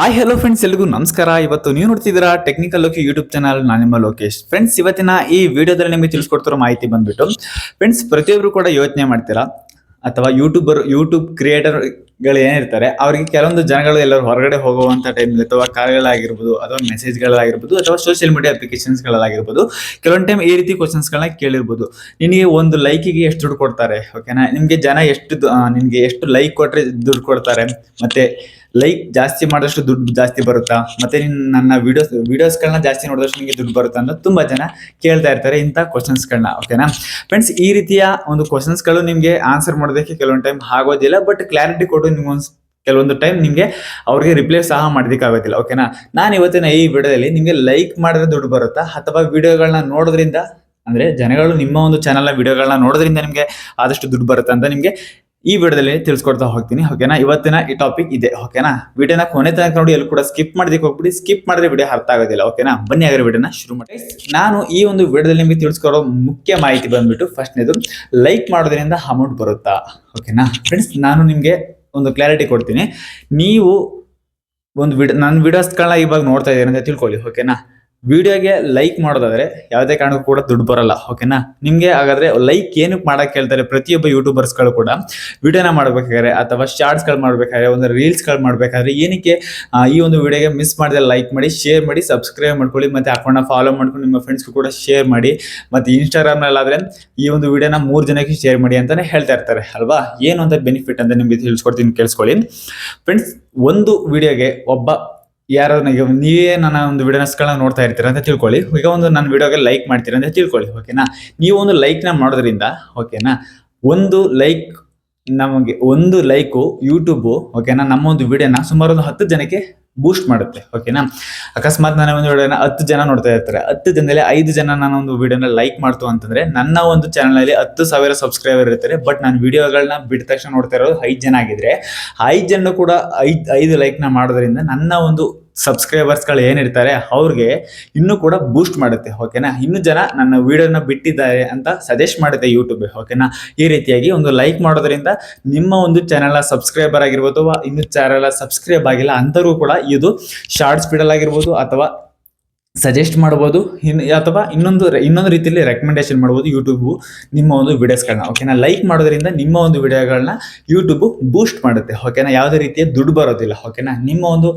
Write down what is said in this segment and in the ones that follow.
Hi hello friends ಎಲ್ರಿಗೂ ನಮಸ್ಕಾರ. ಇವತ್ತು ನೀವು ನೋಡ್ತಿದ್ದೀರಾ ಟೆಕ್ನಿಕಲ್ ಲೋಕಿ ಯೂಟ್ಯೂಬ್ ಚಾನಲ್ ನಾನು ನಿಮ್ಮ ಲೋಕೇಶ್. ಫ್ರೆಂಡ್ಸ್ ಇವತ್ತಿನ ಈ ವಿಡಿಯೋದಲ್ಲಿ ನಿಮಗೆ ತಿಳಿಸ್ಕೊಡ್ತಿರೋ ಮಾಹಿತಿ ಬಂದ್ಬಿಟ್ಟು ಫ್ರೆಂಡ್ಸ್ ಪ್ರತಿಯೊಬ್ಬರು ಕೂಡ ಯೋಚನೆ ಮಾಡ್ತೀರಾ? ಅಥವಾ ಯೂಟ್ಯೂಬರ್ ಯೂಟ್ಯೂಬ್ ಕ್ರಿಯೇಟರ್ಗಳು ಏನಿರ್ತಾರೆ, ಅವರಿಗೆ ಕೆಲವೊಂದು ಜನಗಳು ಎಲ್ಲರೂ ಹೊರಗಡೆ ಹೋಗುವಂಥ ಟೈಮಲ್ಲಿ ಅಥವಾ ಕಾರ್ಗಳಾಗಿರ್ಬೋದು ಅಥವಾ ಮೆಸೇಜ್ಗಳಾಗಿರ್ಬೋದು ಅಥವಾ ಸೋಷಿಯಲ್ ಮೀಡಿಯಾ ಅಪ್ಲಿಕೇಶನ್ಸ್ಗಳಾಗಿರ್ಬೋದು ಕೆಲವೊಂದು ಟೈಮ್ ಈ ರೀತಿ ಕ್ವಶನ್ಸ್ಗಳನ್ನ ಕೇಳಿರ್ಬೋದು. ನಿನಗೆ ಒಂದು ಲೈಕಿಗೆ ಎಷ್ಟು ದುಡ್ಡು ಕೊಡ್ತಾರೆ ಓಕೆನಾ ನಿಮಗೆ ಜನ ಎಷ್ಟು ನಿಮಗೆ ಎಷ್ಟು ಲೈಕ್ ಕೊಟ್ಟರೆ ದುಡ್ಡು ಕೊಡ್ತಾರೆ, ಮತ್ತೆ ಲೈಕ್ ಜಾಸ್ತಿ ಮಾಡಿದಷ್ಟು ದುಡ್ಡು ಜಾಸ್ತಿ ಬರುತ್ತಾ? ಮತ್ತೆ ನಿನ್ನ ನನ್ನ ವಿಡಿಯೋಸ್ ವಿಡಿಯೋಸ್ಗಳನ್ನ ಜಾಸ್ತಿ ನೋಡಿದಷ್ಟು ನಿಮಗೆ ದುಡ್ಡು ಬರುತ್ತಾ ಅಂತ ತುಂಬಾ ಜನ ಕೇಳ್ತಾ ಇರ್ತಾರೆ ಇಂಥ ಕ್ವಶನ್ಸ್ಗಳನ್ನ ಓಕೆನಾ ಫ್ರೆಂಡ್ಸ್ ಈ ರೀತಿಯ ಒಂದು ಕ್ವಶನ್ಸ್ಗಳು ನಿಮಗೆ ಆನ್ಸರ್ ಮಾಡೋದಕ್ಕೆ ಕೆಲವೊಂದು ಟೈಮ್ ಆಗೋದಿಲ್ಲ ಬಟ್ ಕ್ಲಾರಿಟಿ ಕೊಟ್ಟು ನಿಮ್ಗೊಂದು ಕೆಲವೊಂದು ಟೈಮ್ ನಿಮಗೆ ಅವ್ರಿಗೆ ರಿಪ್ಲೈ ಸಹ ಮಾಡೋದಕ್ಕೆ ಆಗೋದಿಲ್ಲ ಓಕೆನಾ ನಾನು ಇವತ್ತಿನ ಈ ವಿಡಿಯೋದಲ್ಲಿ ನಿಮಗೆ ಲೈಕ್ ಮಾಡಿದ್ರೆ ದುಡ್ಡು ಬರುತ್ತಾ, ಅಥವಾ ವಿಡಿಯೋಗಳನ್ನ ನೋಡೋದ್ರಿಂದ, ಅಂದ್ರೆ ಜನಗಳು ನಿಮ್ಮ ಒಂದು ಚಾನಲ್ನ ವಿಡಿಯೋಗಳನ್ನ ನೋಡೋದ್ರಿಂದ ನಿಮಗೆ ಆದಷ್ಟು ದುಡ್ಡು ಬರುತ್ತಾ ಅಂತ ನಿಮಗೆ ಈ ವಿಡಿಯೋದಲ್ಲಿ ತಿಳಿಸ್ಕೊಡ್ತಾ ಹೋಗ್ತೀನಿ ಓಕೆನಾ ಇವತ್ತಿನ ಈ ಟಾಪಿಕ್ ಇದೆ ಓಕೆನಾ ವಿಡಿಯೋನ ಕೊನೆ ತನಕ ನೋಡಿ, ಎಲ್ಲಿ ಕೂಡ ಸ್ಕಿಪ್ ಮಾಡೋದಕ್ಕೆ ಹೋಗ್ಬಿಡಿ ಸ್ಕಿಪ್ ಮಾಡಿದ್ರೆ ವಿಡಿಯೋ ಅರ್ಥ ಆಗೋದಿಲ್ಲ ಓಕೆನಾ ಬನ್ನಿ ಆಗಿರೋ ವಿಡಿಯೋನ ಶುರು ಮಾಡಿ. ನಾನು ಈ ಒಂದು ವಿಡಿಯೋದಲ್ಲಿ ನಿಮಗೆ ತಿಳಿಸ್ಕೊಡೋ ಮುಖ್ಯ ಮಾಹಿತಿ ಬಂದ್ಬಿಟ್ಟು ಫಸ್ಟ್ನೇದು ಲೈಕ್ ಮಾಡೋದ್ರಿಂದ ಅಮೌಂಟ್ ಬರುತ್ತಾ ಓಕೆನಾ ಫ್ರೆಂಡ್ಸ್ ನಾನು ನಿಮಗೆ ಒಂದು ಕ್ಲಾರಿಟಿ ಕೊಡ್ತೀನಿ. ನೀವು ಒಂದು ವಿಡ ನನ್ನ ವಿಡಿಯೋಸ್ಗಳನ್ನ ಇವಾಗ ನೋಡ್ತಾ ಇದ್ದೀರಿ ಅಂತ ತಿಳ್ಕೊಳ್ಳಿ ಓಕೆನಾ ವಿಡಿಯೋಗೆ ಲೈಕ್ ಮಾಡೋದಾದ್ರೆ ಯಾವುದೇ ಕಾರಣಕ್ಕೂ ಕೂಡ ದುಡ್ಡು ಬರಲ್ಲ ಓಕೆನಾ ನಿಮಗೆ ಹಾಗಾದ್ರೆ ಲೈಕ್ ಏನಕ್ಕೆ ಮಾಡೋಕ್ಕೆ ಹೇಳ್ತಾರೆ ಪ್ರತಿಯೊಬ್ಬ ಯೂಟ್ಯೂಬರ್ಸ್ಗಳು ಕೂಡ. ವಿಡಿಯೋನ ಮಾಡಬೇಕಾದ್ರೆ ಅಥವಾ ಶಾರ್ಟ್ಸ್ಗಳು ಮಾಡಬೇಕಾದ್ರೆ, ಒಂದು ರೀಲ್ಸ್ಗಳು ಮಾಡಬೇಕಾದ್ರೆ ಏನಕ್ಕೆ ಈ ಒಂದು ವಿಡಿಯೋಗೆ ಮಿಸ್ ಮಾಡಿದ್ರೆ ಲೈಕ್ ಮಾಡಿ ಶೇರ್ ಮಾಡಿ ಸಬ್ಸ್ಕ್ರೈಬ್ ಮಾಡ್ಕೊಳ್ಳಿ, ಮತ್ತು ಅಕೌಂಟ್ನ ಫಾಲೋ ಮಾಡ್ಕೊಂಡು ನಿಮ್ಮ ಫ್ರೆಂಡ್ಸ್ಗೂ ಕೂಡ ಶೇರ್ ಮಾಡಿ, ಮತ್ತು ಇನ್ಸ್ಟಾಗ್ರಾಮ್ನಲ್ಲಾದರೆ ಈ ಒಂದು ವಿಡಿಯೋನ ಮೂರು ಜನಕ್ಕೆ ಶೇರ್ ಮಾಡಿ ಅಂತಲೇ ಹೇಳ್ತಾ ಇರ್ತಾರೆ, ಅಲ್ವಾ? ಏನು ಅಂತ ಬೆನಿಫಿಟ್ ಅಂತ ನಿಮಗೆ ತಿಳಿಸ್ಕೊಡ್ತೀನಿ, ಕೇಳಿಸ್ಕೊಳ್ಳಿ. ಫ್ರೆಂಡ್ಸ್ ಒಂದು ವಿಡಿಯೋಗೆ ಒಬ್ಬ ಯಾರು ಈಗ ನೀವೇ ನನ್ನ ಒಂದು ವಿಡಿಯೋಸ್ಗಳನ್ನ ನೋಡ್ತಾ ಇರ್ತೀರ ಅಂತ ತಿಳ್ಕೊಳ್ಳಿ. ಈಗ ಒಂದು ನನ್ನ ವಿಡಿಯೋಗೆ ಲೈಕ್ ಮಾಡ್ತೀರ ಅಂತ ತಿಳ್ಕೊಳ್ಳಿ ಓಕೆನಾ ನೀವು ಒಂದು ಲೈಕ್ನ ಮಾಡೋದ್ರಿಂದ ಓಕೆನಾ ಒಂದು ಲೈಕ್ ನಮಗೆ, ಒಂದು ಲೈಕು ಯೂಟ್ಯೂಬು ಓಕೆನಾ ನಮ್ಮ ಒಂದು ವಿಡಿಯೋನ ಸುಮಾರು ಒಂದು ಹತ್ತು ಜನಕ್ಕೆ ಬೂಸ್ಟ್ ಮಾಡುತ್ತೆ ಓಕೆನಾ ಅಕಸ್ಮಾತ್ ನಾನು ಒಂದು ವಿಡಿಯೋನ ಹತ್ತು ಜನ ನೋಡ್ತಾ ಇರ್ತಾರೆ. ಹತ್ತು ಜನದಲ್ಲಿ ಐದು ಜನ ನಾನು ಒಂದು ವಿಡಿಯೋನ ಲೈಕ್ ಮಾಡ್ತು ಅಂತಂದ್ರೆ, ನನ್ನ ಒಂದು ಚಾನಲಲ್ಲಿ ಹತ್ತು ಸಾವಿರ ಸಬ್ಸ್ಕ್ರೈಬರ್ ಇರ್ತಾರೆ. ಬಟ್ ನಾನು ವಿಡಿಯೋಗಳನ್ನ ಬಿಟ್ಟ ತಕ್ಷಣ ನೋಡ್ತಾ ಇರೋದು ಐದು ಜನ ಆಗಿದ್ರೆ, ಐದು ಜನ ಕೂಡ ಐದು ಐದು ಲೈಕ್ನ ಮಾಡೋದ್ರಿಂದ ನನ್ನ ಒಂದು ಸಬ್ಸ್ಕ್ರೈಬರ್ಸ್ಗಳು ಏನಿರ್ತಾರೆ, ಅವ್ರಿಗೆ ಇನ್ನೂ ಕೂಡ ಬೂಸ್ಟ್ ಮಾಡುತ್ತೆ ಓಕೆನಾ ಇನ್ನು ಜನ ನನ್ನ ವಿಡಿಯೋನ ಬಿಟ್ಟಿದ್ದಾರೆ ಅಂತ ಸಜೆಸ್ಟ್ ಮಾಡುತ್ತೆ ಯೂಟ್ಯೂಬ್ ಓಕೆನಾ ಈ ರೀತಿಯಾಗಿ ಒಂದು ಲೈಕ್ ಮಾಡೋದ್ರಿಂದ ನಿಮ್ಮ ಒಂದು ಚಾನಲ್ ಸಬ್ಸ್ಕ್ರೈಬರ್ ಆಗಿರ್ಬೋದು ಇನ್ನು ಚಾನಲ್ ಸಬ್ಸ್ಕ್ರೈಬ್ ಆಗಿಲ್ಲ ಅಂತರೂ ಕೂಡ ಇದು ಶಾರ್ಟ್ ಸ್ಪೀಡಲ್ ಆಗಿರ್ಬೋದು ಅಥವಾ ಸಜೆಸ್ಟ್ ಮಾಡ್ಬೋದು. ಇನ್, ಅಥವಾ ಇನ್ನೊಂದು ಇನ್ನೊಂದು ರೀತಿಯಲ್ಲಿ ರೆಕಮೆಂಡೇಶನ್ ಮಾಡ್ಬೋದು ಯೂಟ್ಯೂಬು ನಿಮ್ಮ ಒಂದು ವಿಡಿಯೋಸ್ಗಳನ್ನ ಓಕೆನಾ ಲೈಕ್ ಮಾಡೋದ್ರಿಂದ ನಿಮ್ಮ ಒಂದು ವಿಡಿಯೋಗಳನ್ನ ಯೂಟ್ಯೂಬು ಬೂಸ್ಟ್ ಮಾಡುತ್ತೆ. ಓಕೆನಾ ಯಾವುದೇ ರೀತಿಯ ದುಡ್ಡು ಬರೋದಿಲ್ಲ. ಓಕೆನಾ ನಿಮ್ಮ ಒಂದು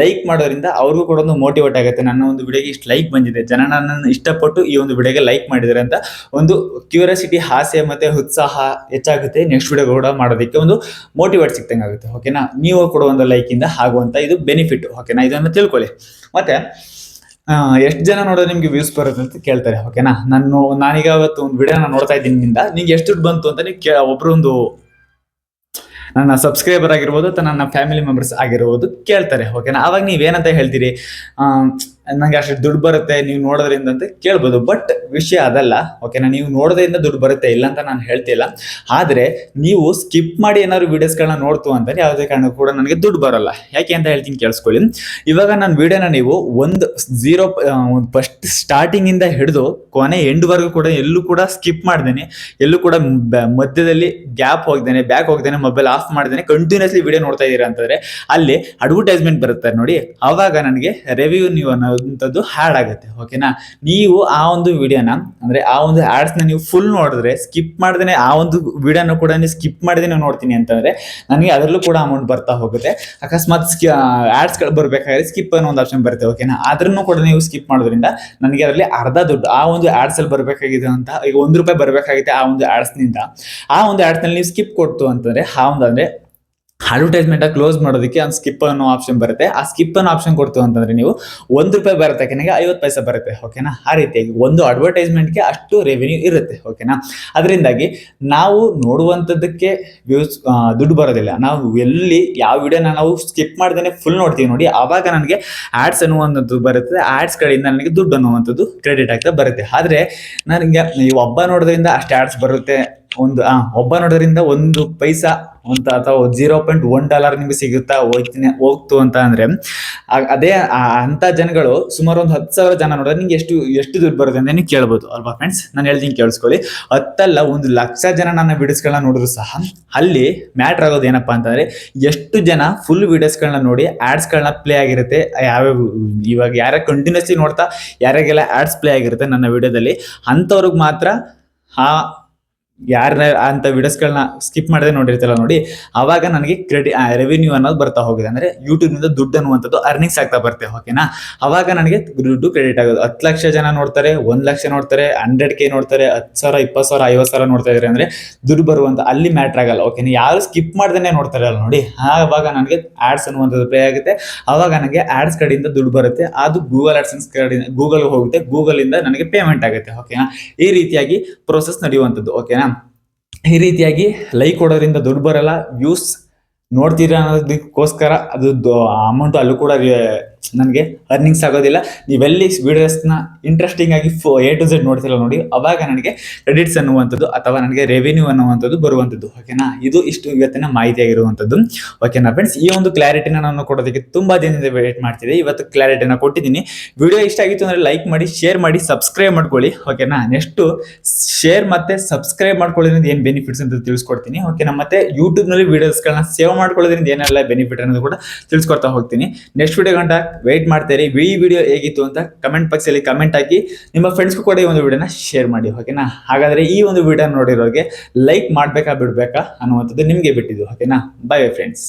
ಲೈಕ್ ಮಾಡೋದ್ರಿಂದ ಅವ್ರಿಗೂ ಕೂಡ ಒಂದು ಮೋಟಿವೇಟ್ ಆಗುತ್ತೆ. ನನ್ನ ಒಂದು ವಿಡಿಯೋಗೆ ಇಷ್ಟು ಲೈಕ್ ಬಂದಿದೆ. ಜನ ನನ್ನನ್ನು ಇಷ್ಟಪಟ್ಟು ಈ ಒಂದು ವಿಡಿಯೋಗೆ ಲೈಕ್ ಮಾಡಿದ್ದಾರೆ ಅಂತ ಒಂದು ಕ್ಯೂರಿಯಾಸಿಟಿ ಹಾಸ್ಯ ಮತ್ತು ಉತ್ಸಾಹ ಹೆಚ್ಚಾಗುತ್ತೆ ನೆಕ್ಸ್ಟ್ ವಿಡಿಯೋ ಕೂಡ ಮಾಡೋದಕ್ಕೆ ಒಂದು ಮೋಟಿವೇಟ್ ಸಿಕ್ತಂಗೆ ಆಗುತ್ತೆ. ಓಕೆನಾ ನೀವು ಕೂಡ ಒಂದು ಲೈಕಿಂದ ಆಗುವಂಥ ಇದು ಬೆನಿಫಿಟ್ ಓಕೆನಾ ಇದನ್ನು ತಿಳ್ಕೊಳ್ಳಿ. ಮತ್ತೆ ಎಷ್ಟು ಜನ ನೋಡಿದ್ರೆ ನಿಮ್ಗೆ ವ್ಯೂಸ್ ಬರುತ್ತೆ ಅಂತ ಕೇಳ್ತಾರೆ ಓಕೆನಾ ನಾನು ನಾನೀಗ ಅವತ್ತು ಒಂದು ವಿಡಿಯೋನ ನೋಡ್ತಾ ಇದ್ದೀನಿ ನಿಂದ. ನಿಂಗೆ ಎಷ್ಟು ದುಡ್ಡು ಬಂತು ಅಂತ ನೀವು ಒಬ್ರು ಒಂದು ನನ್ನ ಸಬ್ಸ್ಕ್ರೈಬರ್ ಆಗಿರ್ಬೋದು ಅಥವಾ ನನ್ನ ಫ್ಯಾಮಿಲಿ ಮೆಂಬರ್ಸ್ ಆಗಿರ್ಬೋದು ಕೇಳ್ತಾರೆ ಓಕೆನಾ ಅವಾಗ ನೀವೇನಂತ ಹೇಳ್ತೀರಿ? ನಂಗೆ ಅಷ್ಟು ದುಡ್ಡು ಬರುತ್ತೆ, ನೀವು ನೋಡೋದ್ರಿಂದ ಅಂತ ಕೇಳ್ಬೋದು. ಬಟ್ ವಿಷಯ ಅದಲ್ಲ ಓಕೆನಾ ನೀವು ನೋಡೋದ್ರಿಂದ ದುಡ್ಡು ಬರುತ್ತೆ, ಇಲ್ಲ ಅಂತ ನಾನು ಹೇಳ್ತಿಲ್ಲ. ಆದರೆ ನೀವು ಸ್ಕಿಪ್ ಮಾಡಿ ಏನಾದ್ರು ವೀಡಿಯೋಸ್ಗಳನ್ನ ನೋಡ್ತು ಅಂತಾರೆ ಯಾವುದೇ ಕಾರಣಕ್ಕೂ ಕೂಡ ನನಗೆ ದುಡ್ಡು ಬರಲ್ಲ. ಯಾಕೆ ಅಂತ ಹೇಳ್ತೀನಿ ಕೇಳಿಸ್ಕೊಳ್ಳಿ. ಇವಾಗ ನನ್ನ ವಿಡಿಯೋನ ನೀವು ಒಂದು ಝೀರೋ ಫಸ್ಟ್ ಸ್ಟಾರ್ಟಿಂಗಿಂದ ಹಿಡಿದು ಕೊನೆ ಎಂಡ್ವರೆಗೂ ಕೂಡ ಎಲ್ಲೂ ಕೂಡ ಸ್ಕಿಪ್ ಮಾಡ್ದೇನೆ. ಎಲ್ಲೂ ಕೂಡ ಮಧ್ಯದಲ್ಲಿ ಗ್ಯಾಪ್ ಹೋಗ್ದೇನೆ ಬ್ಯಾಕ್ ಹೋಗ್ದೇನೆ ಮೊಬೈಲ್ ಆಫ್ ಮಾಡ್ದೇನೆ ಕಂಟಿನ್ಯೂಸ್ಲಿ ವಿಡಿಯೋ ನೋಡ್ತಾ ಇದ್ದೀರಾ ಅಂತಂದರೆ ಅಲ್ಲಿ ಅಡ್ವರ್ಟೈಸ್ಮೆಂಟ್ ಬರುತ್ತೆ ನೋಡಿ. ಆವಾಗ ನನಗೆ ರೆವ್ಯೂ ನೀವು ಅನ್ನೋದಂಥದ್ದು ಹ್ಯಾಡ್ ಆಗುತ್ತೆ ಓಕೆನಾ ನೀವು ಆ ಒಂದು ವಿಡಿಯೋನ ಅಂದ್ರೆ ಆ ಒಂದು ಆ್ಯಡ್ಸ್ನ ನೀವು ಫುಲ್ ನೋಡಿದ್ರೆ ಸ್ಕಿಪ್ ಮಾಡ್ದೇನೆ ಆ ಒಂದು ವಿಡಿಯೋನ ಕೂಡ ನೀವು ಸ್ಕಿಪ್ ಮಾಡಿದ್ರೆ ನೋಡ್ತೀನಿ ಅಂತಂದ್ರೆ, ನನಗೆ ಅದರಲ್ಲೂ ಕೂಡ ಅಮೌಂಟ್ ಬರ್ತಾ ಹೋಗುತ್ತೆ. ಅಕಸ್ಮಾತ್ ಆಡ್ಸ್ಗಳು ಬರಬೇಕಾದ್ರೆ ಸ್ಕಿಪ್ ಅನ್ನೋ ಒಂದು ಆಪ್ಷನ್ ಬರುತ್ತೆ ಓಕೆನಾ ಅದ್ರನ್ನು ಕೂಡ ನೀವು ಸ್ಕಿಪ್ ಮಾಡೋದ್ರಿಂದ ನನಗೆ ಅದರಲ್ಲಿ ಅರ್ಧ ದುಡ್ಡು, ಆ ಒಂದು ಆಡ್ಸ್ ಅಲ್ಲಿ ಬರಬೇಕಾಗಿದೆ ಅಂತ, ಈಗ ಒಂದು ರೂಪಾಯಿ ಬರಬೇಕಾಗಿದೆ ಆ ಒಂದು ಆ್ಯಡ್ಸ್ನಿಂದ ನಿಂದ, ಆ ಒಂದು ಆ್ಯಡ್ಸ್ನಲ್ಲಿ ನಲ್ಲಿ ನೀವು ಸ್ಕಿಪ್ ಕೊಡ್ತು ಅಂತಂದ್ರೆ, ಆ ಒಂದು ಅಂದ್ರೆ ಅಡ್ವರ್ಟೈಸ್ಮೆಂಟ್ ಕ್ಲೋಸ್ ಮಾಡೋದಕ್ಕೆ ಒಂದು ಸ್ಕಿಪ್ ಅನ್ನೋ ಆಪ್ಷನ್ ಬರುತ್ತೆ. ಆ ಸ್ಕಿಪ್ ಅನ್ನೋ ಆಪ್ಷನ್ ಕೊಡ್ತು ಅಂತಂದ್ರೆ ನೀವು ಒಂದು ರೂಪಾಯಿ ಬರುತ್ತೆ ಕೆನೆಗೆ ಐವತ್ತು ಪೈಸೆ ಬರುತ್ತೆ ಓಕೆನಾ ಆ ರೀತಿಯಾಗಿ ಒಂದು ಅಡ್ವರ್ಟೈಸ್ಮೆಂಟ್ಗೆ ಅಷ್ಟು ರೆವೆನ್ಯೂ ಇರುತ್ತೆ ಓಕೆನಾ ಅದರಿಂದಾಗಿ ನಾವು ನೋಡುವಂಥದ್ದಕ್ಕೆ ವ್ಯೂಸ್ ದುಡ್ಡು ಬರೋದಿಲ್ಲ. ನಾವು ಎಲ್ಲಿ ಯಾವ ವಿಡಿಯೋನ ನಾವು ಸ್ಕಿಪ್ ಮಾಡ್ದೇ ಫುಲ್ ನೋಡ್ತೀವಿ ನೋಡಿ. ಆವಾಗ ನನಗೆ ಆ್ಯಡ್ಸ್ ಅನ್ನುವಂಥದ್ದು ಬರುತ್ತೆ. ಆ್ಯಡ್ಸ್ ಕಡೆಯಿಂದ ನನಗೆ ದುಡ್ಡು ಅನ್ನುವಂಥದ್ದು ಕ್ರೆಡಿಟ್ ಆಗ್ತಾ ಬರುತ್ತೆ. ಆದರೆ ನನಗೆ ನೀವು ಒಬ್ಬ ನೋಡೋದ್ರಿಂದ ಅಷ್ಟು ಆ್ಯಡ್ಸ್ ಬರುತ್ತೆ ಒಂದು, ಆ, ಒಬ್ಬ ನೋಡೋದ್ರಿಂದ ಒಂದು ಪೈಸಾ ಅಂತ ಅಥವಾ ಜೀರೋ ಪಾಯಿಂಟ್ ಒನ್ ಡಾಲರ್ ನಿಮಗೆ ಸಿಗುತ್ತಾ ಹೋಗ್ತೀನಿ, ಹೋಗ್ತು ಅಂತ ಅಂದ್ರೆ ಅದೇ ಅಂತ ಜನಗಳು ಸುಮಾರು ಒಂದು ಹತ್ತು ಸಾವಿರ ಜನ ನೋಡಿದ್ರೆ ನಿಂಗೆ ಎಷ್ಟು ಎಷ್ಟು ದುಡ್ಡು ಬರುತ್ತೆ ಅಂತ ನೀವು ಕೇಳ್ಬೋದು. ಅಲ್ವಾ ಫ್ರೆಂಡ್ಸ್ ನಾನು ಹೇಳ್ತೀನಿ ಕೇಳಿಸ್ಕೊಳ್ಳಿ. ಹತ್ತಲ್ಲ ಒಂದು ಲಕ್ಷ ಜನ ನನ್ನ ವಿಡಿಯೋಸ್ಗಳನ್ನ ನೋಡಿದ್ರು ಸಹ, ಅಲ್ಲಿ ಮ್ಯಾಟ್ರ್ ಆಗೋದು ಏನಪ್ಪಾ ಅಂತಂದ್ರೆ ಎಷ್ಟು ಜನ ಫುಲ್ ವಿಡಿಯೋಸ್ಗಳನ್ನ ನೋಡಿ ಆಡ್ಸ್ಗಳನ್ನ ಪ್ಲೇ ಆಗಿರುತ್ತೆ, ಯಾವ್ಯಾವ, ಇವಾಗ ಯಾರ ಕಂಟಿನ್ಯೂಸ್ಲಿ ನೋಡ್ತಾ ಯಾರಿಗೆಲ್ಲ ಆಡ್ಸ್ ಪ್ಲೇ ಆಗಿರುತ್ತೆ ನನ್ನ ವಿಡಿಯೋದಲ್ಲಿ ಅಂಥವ್ರಿಗೆ ಮಾತ್ರ, ಆ ಯಾರ ಅಂತ ವಿಡಿಯೋಸ್ಗಳನ್ನ ಸ್ಕಿಪ್ ಮಾಡದೆ ನೋಡಿರ್ತಿಲ್ಲ ನೋಡಿ, ಅವಾಗ ನನಗೆ ಕ್ರೆಡಿ ರೆವಿನ್ಯೂ ಅನ್ನೋದು ಬರ್ತಾ ಹೋಗಿದೆ. ಅಂದ್ರೆ ಯೂಟ್ಯೂಬ್ನಿಂದ ದುಡ್ಡು ಅನ್ನುವಂಥದ್ದು ಅರ್ನಿಂಗ್ಸ್ ಆಗ್ತಾ ಬರುತ್ತೆ ಓಕೆನಾ ಅವಾಗ ನನಗೆ ದುಡ್ಡು ಕ್ರೆಡಿಟ್ ಆಗೋದು. ಹತ್ತು ಲಕ್ಷ ಜನ ನೋಡ್ತಾರೆ, ಒಂದು ಲಕ್ಷ ನೋಡ್ತಾರೆ ಹಂಡ್ರೆಡ್ ಕೆ ನೋಡ್ತಾರೆ, ಹತ್ತು ಸಾವಿರ, ಇಪ್ಪತ್ತು ಸಾವಿರ, ಐವತ್ತು ಸಾವಿರ ನೋಡ್ತಾ ಇದ್ದಾರೆ ಅಂದ್ರೆ ದುಡ್ಡು ಬರುವಂತ ಅಲ್ಲಿ ಮ್ಯಾಟ್ರ್ ಆಗಲ್ಲ ಓಕೆನಾ ಯಾರು ಸ್ಕಿಪ್ ಮಾಡ್ದೇನೆ ನೋಡ್ತಾರೆ ಅಲ್ಲ ನೋಡಿ ಆವಾಗ ನನಗೆ ಆಡ್ಸ್ ಅನ್ನುವಂಥದ್ದು ಪ್ಲೇ ಆಗುತ್ತೆ. ಅವಾಗ ನನಗೆ ಆಡ್ಸ್ ಕಡೆಯಿಂದ ದುಡ್ಡು ಬರುತ್ತೆ. ಅದು ಗೂಗಲ್ ಆಡ್ಸನ್ಸ್ ಕಡೆಯಿಂದ ಗೂಗಲ್ಗೆ ಹೋಗುತ್ತೆ. ಗೂಗಲಿಂದ ನನಗೆ ಪೇಮೆಂಟ್ ಆಗುತ್ತೆ ಓಕೆನಾ ಈ ರೀತಿಯಾಗಿ ಪ್ರೋಸೆಸ್ ನಡೆಯುವಂಥದ್ದು ಓಕೆನಾ ಈ ರೀತಿಯಾಗಿ ಲೈಕ್ ಕೊಡೋದ್ರಿಂದ ದುಡ್ಡು ಬರಲ್ಲ. ವ್ಯೂಸ್ ನೋಡ್ತೀರಾ ಅನ್ನೋದಕ್ಕೋಸ್ಕರ ಅದು ಅಮೌಂಟ್ ಅಲ್ಲೂ ಕೂಡ ನನಗೆ ಅರ್ನಿಂಗ್ಸ್ ಆಗೋದಿಲ್ಲ. ನೀವೆಲ್ಲಿ ವೀಡಿಯೋಸ್ನ ಇಂಟ್ರೆಸ್ಟಿಂಗ್ ಆಗಿ ಫೋ ಎ ಟು ಝೆಡ್ ನೋಡ್ತಿಲ್ಲ ನೋಡಿ, ಅವಾಗ ನನಗೆ ಕ್ರೆಡಿಟ್ಸ್ ಅನ್ನುವಂಥದ್ದು ಅಥವಾ ನನಗೆ ರೆವಿನ್ಯೂ ಅನ್ನುವಂಥದ್ದು ಬರುವಂಥದ್ದು. ಓಕೆನಾ ಇದು ಇಷ್ಟು ಇವತ್ತಿನ ಮಾಹಿತಿ ಆಗಿರುವಂಥದ್ದು. ಓಕೆನಾ ಫ್ರೆಂಡ್ಸ್ ಈ ಒಂದು ಕ್ಲಾರಿಟಿನ ನಾನು ಕೊಡೋದಕ್ಕೆ ತುಂಬ ದಿನದಿಂದ ವೇಟ್ ಮಾಡ್ತಿದ್ದೆ ಇವತ್ತು ಕ್ಲಾರಿಟಿನ ಕೊಟ್ಟಿದ್ದೀನಿ. ವಿಡಿಯೋ ಇಷ್ಟ ಆಗಿತ್ತು ಅಂದರೆ ಲೈಕ್ ಮಾಡಿ ಶೇರ್ ಮಾಡಿ ಸಬ್ಸ್ಕ್ರೈಬ್ ಮಾಡ್ಕೊಳ್ಳಿ. ಓಕೆನಾ ನೆಕ್ಸ್ಟು ಶೇರ್ ಮತ್ತು ಸಬ್ಸ್ಕ್ರೈಬ್ ಮಾಡ್ಕೊಳ್ಳೋದ್ರಿಂದ ಏನು ಬೆನಿಫಿಟ್ಸ್ ಅಂತ ತಿಳಿಸ್ಕೊಡ್ತೀನಿ. ಓಕೆನಾ ಮತ್ತೆ ಯೂಟ್ಯೂಬ್ನಲ್ಲಿ ವೀಡಿಯೋಸ್ಗಳನ್ನ ಸೇವ್ ಮಾಡ್ಕೊಳ್ಳೋದ್ರಿಂದ ಏನೆಲ್ಲ ಬೆನಿಫಿಟ್ ಅನ್ನೋದು ಕೂಡ ತಿಳಿಸ್ಕೊಡ್ತಾ ಹೋಗ್ತೀನಿ. ನೆಕ್ಸ್ಟ್ ವಿಡಿಯೋ ಗಂಟ ವೆಯ್ಟ್ ಮಾಡ್ತೀರಿ. ಈ ವಿಡಿಯೋ ಹೇಗಿತ್ತು ಅಂತ ಕಮೆಂಟ್ ಬಾಕ್ಸಲ್ಲಿ ಕಮೆಂಟ್ ಹಾಕಿ. ನಿಮ್ಮ ಫ್ರೆಂಡ್ಸ್ಗೂ ಕೂಡ ಈ ಒಂದು ವಿಡಿಯೋನ ಶೇರ್ ಮಾಡಿ ಓಕೆನಾ ಹಾಗಾದ್ರೆ ಈ ಒಂದು ವಿಡಿಯೋ ನೋಡಿರೋರಿಗೆ ಲೈಕ್ ಮಾಡ್ಬೇಕಾ ಬಿಡ್ಬೇಕಾ ಅನ್ನುವಂಥದ್ದು ನಿಮಗೆ ಬಿಟ್ಟಿದ್ದು ಓಕೆನಾ ಬೈ ಫ್ರೆಂಡ್ಸ್